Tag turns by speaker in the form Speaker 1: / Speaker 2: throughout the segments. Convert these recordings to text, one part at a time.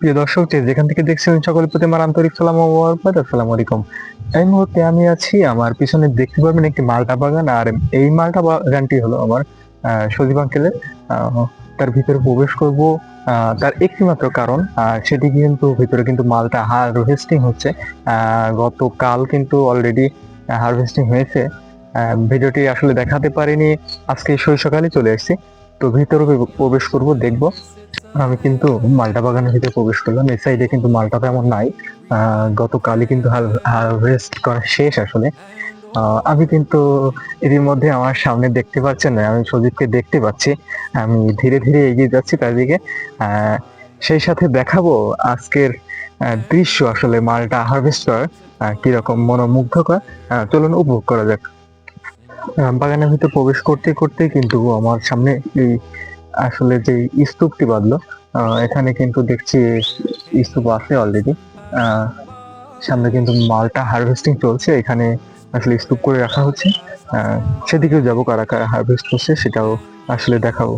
Speaker 1: প্রিয় দর্শক যেখান থেকে দেখছেন সকলের প্রতি আমার আন্তরিক সালাম। আসসালামু আলাইকুম এই মুহূর্তে আমি আছি আমার পিছনে দেখতে পারবেন একটি মালটা বাগান, আর এই মালটা বাগানটি হলো আমার সজীব আঙ্কেলের তার ভিতরে প্রবেশ করব তার একটি মাত্র কারণ সেটি কিন্তু ভিতরে কিন্তু মালটা হারভেস্টিং হচ্ছে গতকাল কিন্তু অলরেডি হারভেস্টিং হয়েছে ভিডিওটি আসলে দেখাতে পারিনি, আজকে সকালে চলে এসেছি তো ভিতরে প্রবেশ করব, দেখব আমি কিন্তু মালটা বাগানের ভিতরে প্রবেশ করলাম। এই সাইডে কিন্তু মালটা তেমন নাই। গতকালই কিন্তু হারভেস্ট করা শেষ আসলে। আমি কিন্তু এরই মধ্যে আমার সামনে দেখতে পাচ্ছেন না, আমি সজিবকে দেখতে পাচ্ছি। আমি ধীরে ধীরে এগিয়ে যাচ্ছি তার দিকে। সেই সাথে দেখাবো আজকের দৃশ্য আসলে মালটা হারভেস্ট করার কীরকম মনোমুগ্ধকর। চলুন উপভোগ করা যাক। বাগানের ভিতরে প্রবেশ করতে করতে কিন্তু আমার সামনে এই আসলে যে স্তূপটি বাঁধলো এখানে কিন্তু দেখছি স্তূপ আছে অলরেডি সামনে কিন্তু মালটা হারভেস্টিং চলছে, এখানে আসলে স্তূপ করে রাখা হচ্ছে। সেদিকেও যাব কারা কারা হারভেস্ট করছে, সেটাও আসলে দেখাবো।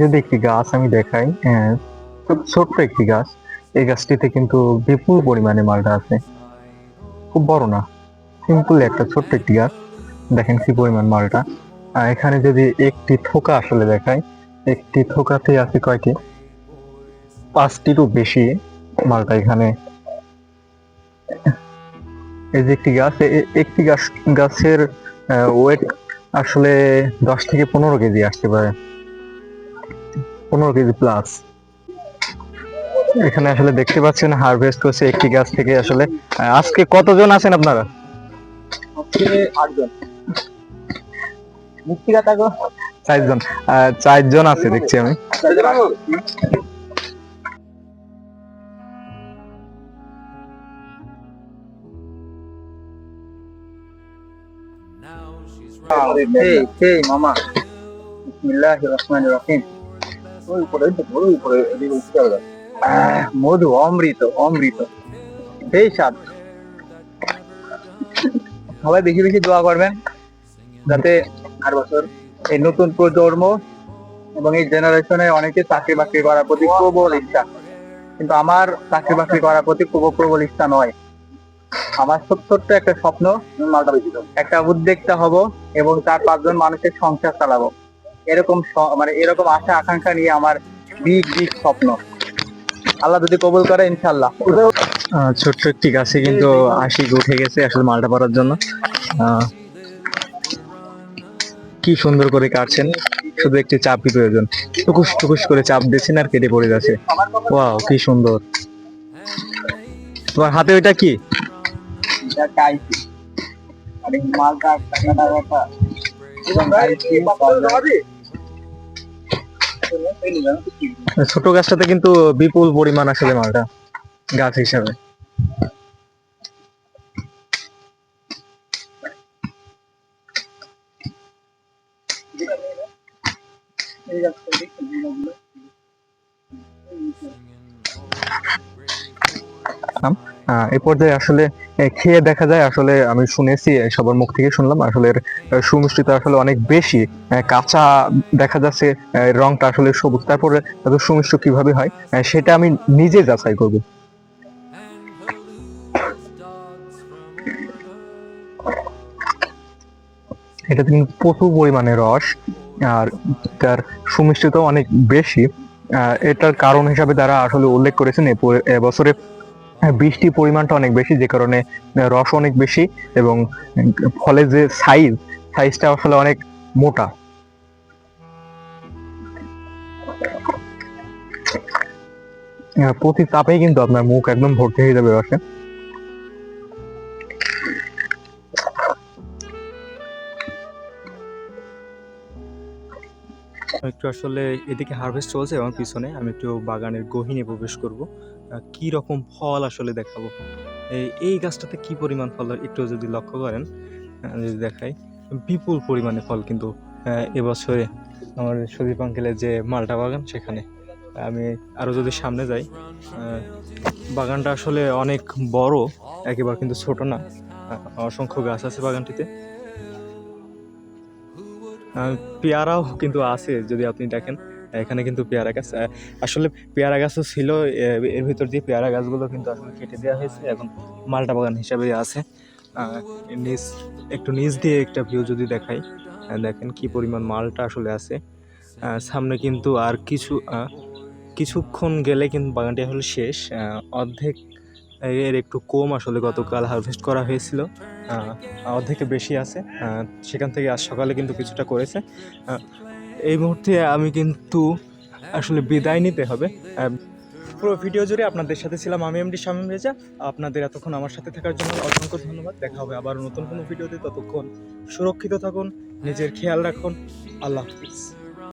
Speaker 1: যদি একটি গাছ আমি দেখাই খুব ছোট্ট একটি গাছ, এই গাছটিতে কিন্তু বিপুল পরিমাণে মালটা আছে। খুব বড় না সিম্পল একটা ছোট্ট একটি গাছ। দেখেন কি পরিমাণ মালটা। এখানে যদি একটি থোকা আসলে দেখায় একটি থোকাতে আছে কয়টি? পাঁচটিরও বেশি মালটা এখানে। এই যে একটি গাছ একটি গাছ, গাছের ওয়েট আসলে দশ থেকে পনেরো কেজি আসতে পারে। পনেরো কেজি প্লাস এখানে আসলে দেখতে পাচ্ছেন হারভেস্ট করছে একটি গাছ থেকে আসলে। আজকে কতজন আছেন আপনারা?
Speaker 2: আটজন।
Speaker 1: চারজন চারজন আছে, দেখছি আমি।
Speaker 2: মধু, অমৃত অমৃত। সেই স্বাদ। সবাই বেশি বেশি দোয়া করবেন, যাতে আর বছর এই নতুন প্রজন্ম এবং এই জেনারেশনে অনেকে চাকরি বাকরি করার প্রতি প্রবল ইচ্ছা। কিন্তু আমার চাকরি বাকরি করার প্রতি প্রবল প্রবল ইচ্ছা নয়। আমার ছোট্ট ছোট্ট একটা স্বপ্ন একটা উদ্যোক্তা হব এবং চার পাঁচজন মানুষের সংসার চালাবো। এরকম মানে এরকম আশা আকাঙ্ক্ষা নিয়ে আমার বিগ বিগ স্বপ্ন। আল্লাহ যদি কবুল করে ইনশাল্লাহ
Speaker 1: ছোট্ট একটি গাছে কিন্তু আশিক উঠে গেছে আসলে মালটা পাড়ার জন্য। আহ, কি সুন্দর করে কাটছেন। শুধু একটি চাপই প্রয়োজন। টুকুস টুকুস করে চাপ দিচ্ছেন আর কেটে পড়ে যাচ্ছে। ওয়াও, কি সুন্দর। তোমার হাতে ওইটা কি? ছোট গাছটাতে কিন্তু বিপুল পরিমাণ আসলে মালটা, গাছ হিসাবে। এই পর্যায়ে আসলে খেয়ে দেখা যায়, আসলে আমি শুনেছি সবার মুখ থেকে শুনলাম, আসলে এর সুমিষ্টিতা আসলে অনেক বেশি কাঁচা দেখা যাচ্ছে রংটা আসলে সবুজ। তারপরে এত সুমিষ্ট কীভাবে হয় সেটা আমি নিজে যাচাই করব। এটাতে কিন্তু প্রচুর পরিমাণে রস। আর তার সুমিষ্টতাও অনেক বেশি এটার কারণ হিসাবে তারা আসলে উল্লেখ করেছেন এবছরে বৃষ্টির পরিমাণটা অনেক বেশি, যে কারণে রস অনেক বেশি এবং ফলে যে সাইজ সাইজটা আসলে অনেক মোটা। প্রতি চাপেই কিন্তু আপনার মুখ একদম ভর্তি হয়ে যাবে রসে। একটু আসলে এদিকে হারভেস্ট চলছে আমার পিছনে, আমি একটু বাগানের গহিনে প্রবেশ করব। কি রকম ফল আসলে দেখাবো? এই- গাছটাতে কি পরিমাণ ফল একটু যদি লক্ষ্য করেন যদি দেখাই, বিপুল পরিমাণে ফল কিন্তু এবছরে আমার সুদীপ আঙ্কেলের যে মালটা বাগান সেখানে। আমি আরও যদি সামনে যাই বাগানটা আসলে অনেক বড়, একেবারে কিন্তু ছোট না। অসংখ্য গাছ আছে বাগানটিতে। পেয়ারাও কিন্তু আছে, যদি আপনি দেখেন। এখানে কিন্তু পেয়ারা গাছ আসলে পেয়ারা গাছও ছিল এর ভিতর দিয়ে পেয়ারা গাছগুলো কিন্তু আসলে কেটে দেওয়া হয়েছে, এখন মালটা বাগান হিসাবে আছে। নিচ, একটু নিচ দিয়ে একটা ভিউ যদি দেখাই দেখেন কি পরিমাণ মালটা আসলে আছে। সামনে কিন্তু আর কিছু কিছুক্ষণ গেলে কিন্তু বাগানটি আসলে শেষ। অর্ধেক এর একটু কম আসলে গতকাল হারভেস্ট করা হয়েছিল। আহ, অর্ধেকের বেশি আছে। সেখান থেকে আজ সকালে কিন্তু কিছুটা করেছে। এই মুহূর্তে আমি কিন্তু আসলে বিদায় নিতে হবে। পুরো ভিডিও জুড়ে আপনাদের সাথে ছিলাম আমি এমডি শামীম রেজা। আপনাদের এতক্ষণ আমার সাথে থাকার জন্য অসংখ্য ধন্যবাদ। দেখা হবে আবার নতুন কোনো ভিডিওতে। ততক্ষণ সুরক্ষিত থাকুন নিজের খেয়াল রাখুন। আল্লাহ হাফিজ।